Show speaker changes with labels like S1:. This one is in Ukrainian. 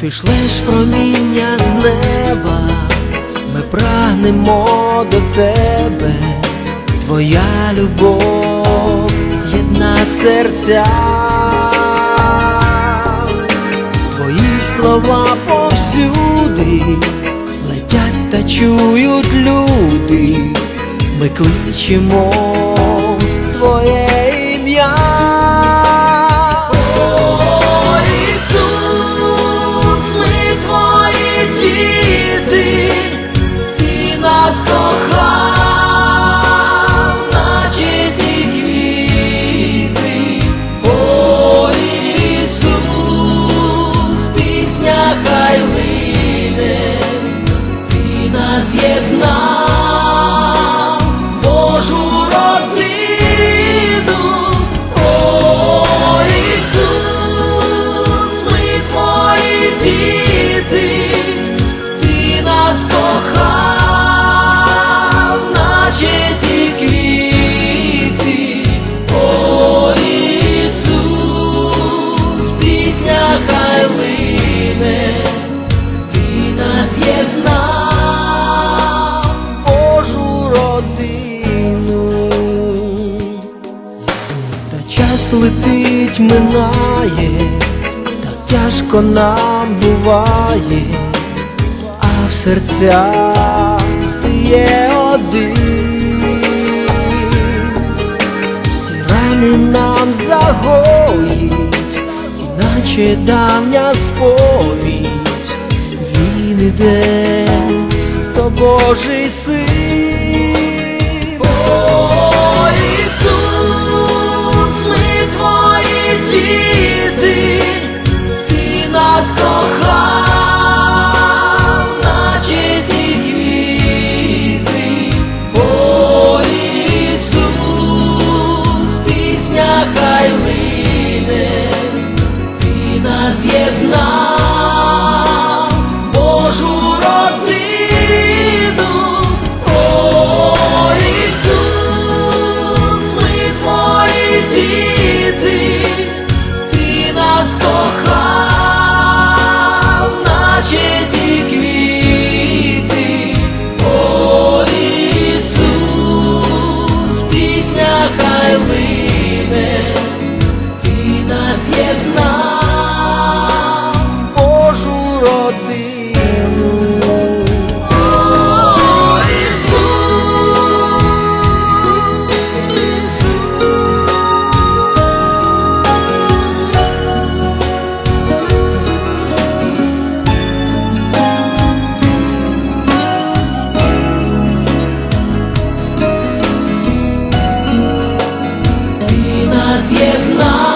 S1: Ти шлеш проміння з неба, ми прагнемо до тебе, твоя любов єдна серця, твої слова повсюди летять та чують люди, ми кличемо час летить, минає, так тяжко нам буває, а в серцях ти є один. Всі рани нам загоїть, іначе давня сповідь, він іде, то Божий син. нас єднає.